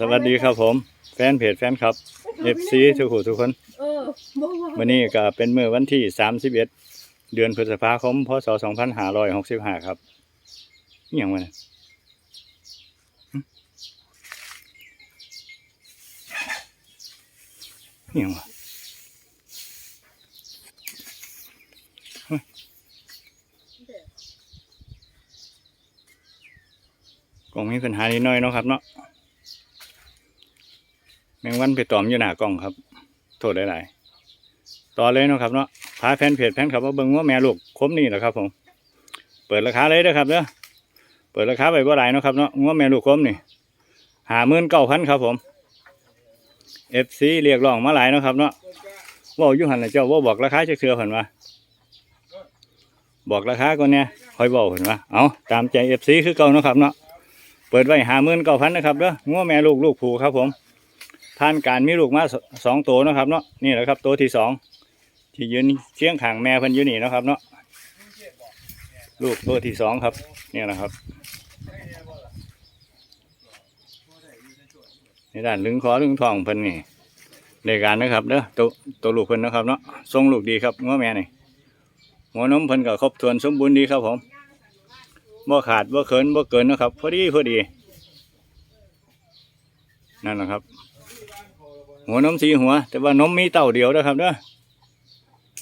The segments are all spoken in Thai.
สวัสดีครับผม แฟนเพจแฟนครับ FC ทุกผู้ทุกคนเออบ่ว่าวันนี้ก็เป็นมื้อวันที่ 31 เดือนพฤษภาคมพศ2565 ครับอหย่างวะเนี่ยหึอหย่างวะเฮ้ยกล่องมีปัญหานิดหน่อยเนาะครับเนาะแมงวันไปตอมอยู่หน้ากล่องครับ โทษหลายๆต่อเลยเนาะครับเนาะพาแฟนเพจแฟนคลับว่าเบิ่งว่าแม่ลูกคมนี่แหละครับ ผม เปิดราคาเลยเด้อครับเด้อเปิดราคาไปบ่หลายเนาะครับเนาะงัวแม่ลูกคมนี่หาหมื่นเก้าพันครับ ผม FC เรียกร้องมาหลายเนาะครับเนาะว่าอยู่หันนะเจ้าว่าบอกราคาจะเชื่อเพิ่นว่าบอกราคาก่อนเนี่ยคอยบอกเพิ่นว่าเอาตามใจ FC คือเก่าเนาะครับเนาะเปิดไว้หาหมื่นเก้าพันนะครับเด้องัวแม่ลูกลูกผูครับผม ผ่านการมีลูกมาสองตัวนะครับเนาะนี่แหละครับตัวที่สองที่ยืนเชียงขางแม่พิ่นยู่นี่นะครับเนาะลูกตัวที่สองครับนี่นะครับในด้านลึงคอลึงทองพิ่นนี่ในการนะครับเด้อตัวตัวลูกพิ่นนะครับเนาะทรงลูกดีครับงัวแม่นี่หัวนมพิ่นก็ครบถ้วนสมบูรณ์ดีครับผมบ่ขาดบ่เขินบ่เกินนะครับพอดีพอดีนั่นแหละครับ หัวนมสีหัว แต่ว่านมมีเต่าเดียวนะครับเนาะ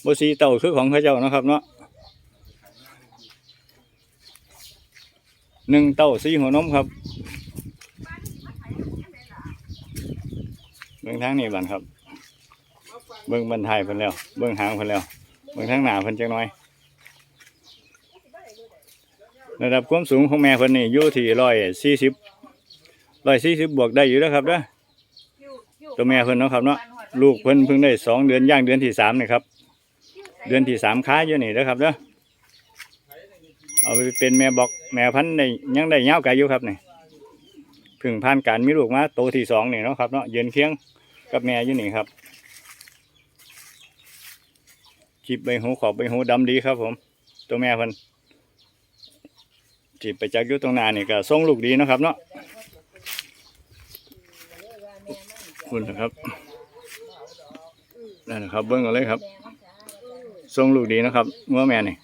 บสีเต่าคือของพระเจ้านะครับเนาะหนึ่งเต่าสีหัวนมครับเบื้องทางนี้บันครับ เบื้องบันไทยเพิ่นแล้ว เบื้องหางเพิ่นแล้ว เบื้องทางหนาเพิ่นจังน้อยระดับความสูงของแม่เพิ่นนี่อยู่ที่ร้อยสี่สิบร้อยสี่สิบบวกได้อยู่แล้วครับเด้อ ตัวแม่เพิ่นเนาะครับเนาะลูกเพิ่นเพิ่งได้สองเดือนย่างเดือนที่สามนี่ครับ เดือนที่สามค้าอยู่นี่เด้อครับเด้อเอาไปเป็นแม่บอกแม่พันธุ์ได้ยังได้ยาไกลอยู่ครับนี่เพิ่งผ่านการมีลูกมาโตที่สองนี่เนาะครับเนาะเยืนเคียงกับแม่อยู่นี่ครับจีบใบหูขอบใบหูดำดีครับ ผม ตัวแม่เพิ่นจีบไปจากอยู่ตรงหน้านี่ก็ส่งลูกดีนะครับเนาะ คุณนะครับนั่นนะครับ เบิ้งกันเลยครับทรงลูกดีนะครับเมื่อแม่นี่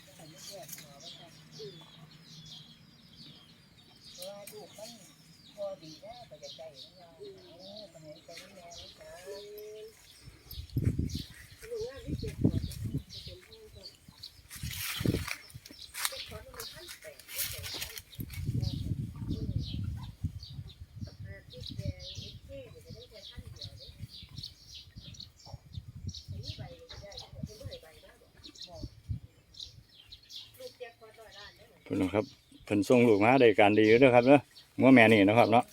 คุณนครับเพิ่นทรงลูกมาได้การดีอยู่เด้อครับเนาะงัวแม่นี่นะครับเนาะ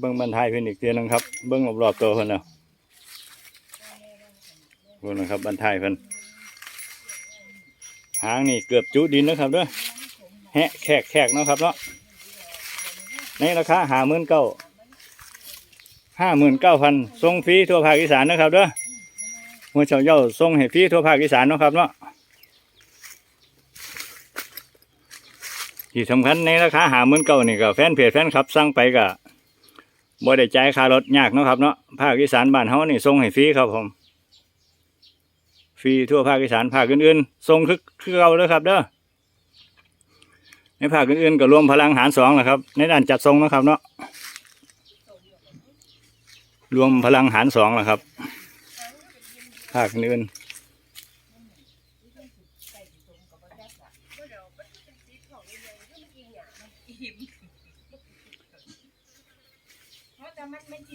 เบิ้งบรรทายเพิ่นอีกเทียหนึงครับเบิ้งรอบๆตัวเพิ่นแล้วคุณนะครับบรรทายเพิ่นหางนี่เกือบจุดินนะครับเด้อแหะแขกแขกเนาะครับเนาะในราคาห้าหมื่นเก้าห้าหมื่นเก้าพันทรงฟรีทั่วภาคอีสานนะครับเด้อหัวเฉาเย้าทรงให้ฟรีทั่วภาคอีสานเนาะครับเนาะ ที่สำคัญในราคาหาหมื่นเก้านี่ก็แฟนเพจแฟนคลับสั่งไปก็บ่ได้จ่ายค่ารถยากเนาะครับเนาะภาคอีสานบ้านเฮานี่ส่งให้ฟรีครับผมฟรีทั่วภาคอีสานภาคอื่นๆส่งคือคือเก่าเด้อครับเด้อในภาคอื่นๆก็รวมพลังหารสองแหละครับ ในด้านจัดส่งนะครับเนาะรวมพลังหารสองแหละครับ ภาคอื่น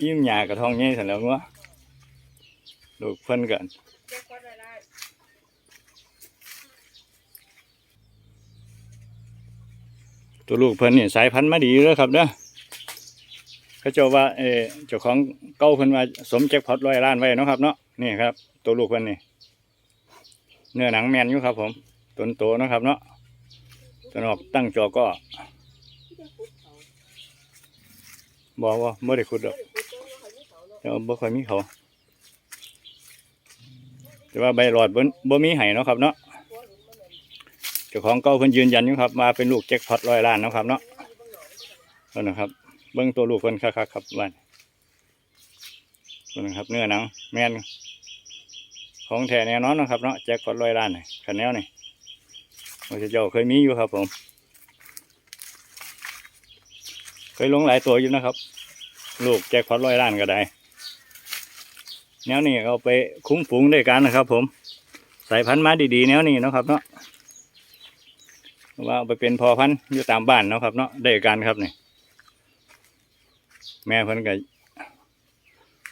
ยิ้มหยากระทองงี้สันแล้ววะลูกเพิ่นกันตัวลูกเพิ่นนี่สายพันธุ์มาดีเลยครับเด้อเขาเจ้าว่าเอเจ้าของเก้าเพิ่นว่าสมแจ็คพอตร้อยล้านไว้เนาะครับเนาะนี่ครับ ตัวลูกเพิ่นนี่เนื้อหนังแมนอยู่ครับ ผมต้นโตเนาะครับเนาะ ตัวนอกตั้งจอก็บอกว่าไม่ได้ขุดดอกแต่ว่าบ่ค่อยมีเขา แต่ว่าใบหลอดบ่บ่มีให้เนาะครับเนาะเจ้าของเก่าเพิ่นยืนยันอยู่ครับมาเป็นลูกแจ็คพอตร้อยล้านเนาะครับเนาะนั่นนะครับ เบิ้งตัวลูกเพิ่นคักๆครับบ้านเบิ่งครับ เนื้อหนัง แม่นของแท้แน่นอนเนาะครับเนาะแจ็คพอตร้อยล้านนี่ขันแนวนี่ พระเจ้าเคยมีอยู่ครับผม เคยลงหลายตัวอยู่นะครับ ลูกแจ็คพอตร้อยล้านก็ได้แนวนี้เอาไปคุ้มฝูงด้วยกันนะครับ ผม สายพันธุ์มาดีๆแนวนี้นะครับ เนาะว่าเอาไปเป็นพอพันธุ์อยู่ตามบ้านนะครับ เนาะได้การครับนี่แม่เพิ่นก็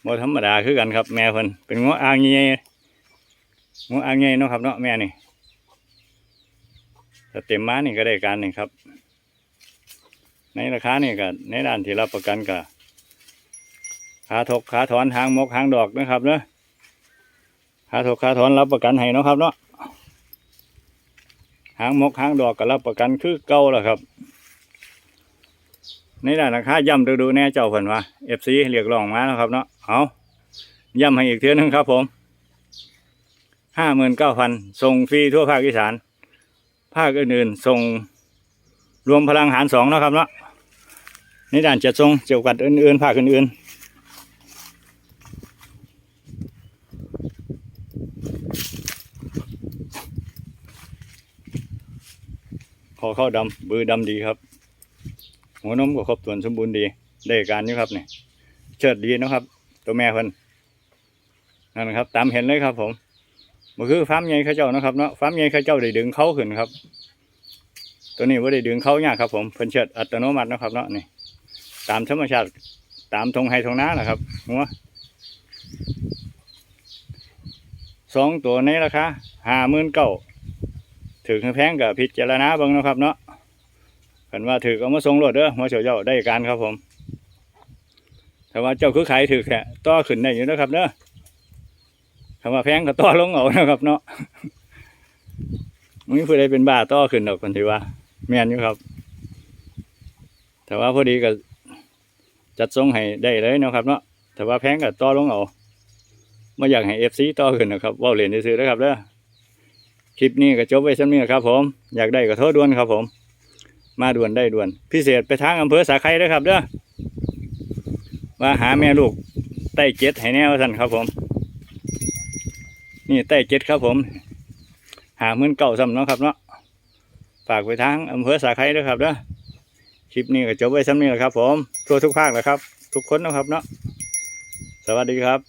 บ่ธรรมดาคือกันครับ แม่เพิ่นเป็นงัวอ่างใหญ่งัวอ่างใหญ่เนะครับ เนาะแม่นี่ ถ้าเต็มม้านี่ก็ได้การนี่ครับ ในราคานี่ก็ในด้านที่รับประกันก็ขาถกขาถอนหางมกหางดอกนะครับเนาะขาถกขาถอนรับประกันให้นะครับเนาะหางมกหางดอกก็รับประกันคือเก่าแล้วครับในด้านราคาย่ำดูดูแน่เจ้าเพิ่นว่าเอฟซีเรียกร้องมาแล้วครับเนาะเอาย่ำให้อีกเทื่อนึงครับผมห้าหมื่นเก้าพันส่งฟรีทั่วภาคอีสาน ภาคอื่นๆส่งรวมพลังหารสองนะครับเนาะในด้านจัดส่งเกี่ยวกับอื่นๆภาคอื่นๆคอเข้าดำบือดำดีครับ หัวนมก็ครบส่วนสมบูรณ์ดี ได้การอยู่ครับเนี่ยเชิดดีนะครับ ตัวแม่เพิ่นนั่นนะครับ ตามเห็นเลยครับผม มันคือฟาร์มใหญ่เข้าเจ้านะครับเนาะฟาร์มใหญ่เข้าเจ้าได้ดึงเขาขึ้นครับ ตัวนี้ว่าได้ดึงเขายากครับ ผมเพิ่นเชิดอัตโนมัตินะครับเนาะนี่ ตามธรรมชาติตามทงไฮทงน้าแหละครับหัวสองตัวในราคาห้าหมื่นเก้าถือแพงกับพิจารณาบิ่งนะครับ เนาะเห็นว่าถือเอามาส่งรถเด้อหัวเฉียวเจ้าได้การครับผม แต่ว่าเจ้าคือขายถือแค่ต่อขึ้นได้อยู่นะครับเนาะ คำว่าแพงก็ต่อลงเอานะครับ เนาะมึงผู้ใดเป็นบ้าต่อขึ้นดอกคนที่ว่าแม่นอยู่ครับ แต่ว่าพอดีก็จัดส่งให้ได้เลยเนาะครับ เนาะแต่ว่าแพงก็ต่อลงเอาไม่อยากให้เอฟซีต่อขึ้นนะครับว่าเหรียญซื้อนะครับเด้อคลิปนี้ก็จบไว้สักนี้ครับผมอยากได้ก็โทษด่วนครับผม มาด่วนได้ด่วน พิเศษไปทางอำเภอสาไคด้วยครับเด้อว่าหาแม่ลูกใต้เจ็ดให้แน่ว่าสันครับผม นี่ใต้เจ็ดครับผม หาเหมือนเก่าซ้ำเนาะครับเนาะฝากไปทางอำเภอสาไคด้วยครับเนาะคลิปนี้ก็จบไว้ซ้ำนี้แหละครับ ผมทั่วทุกภาคแหละครับ ทุกคนนะครับเนาะสวัสดีครับ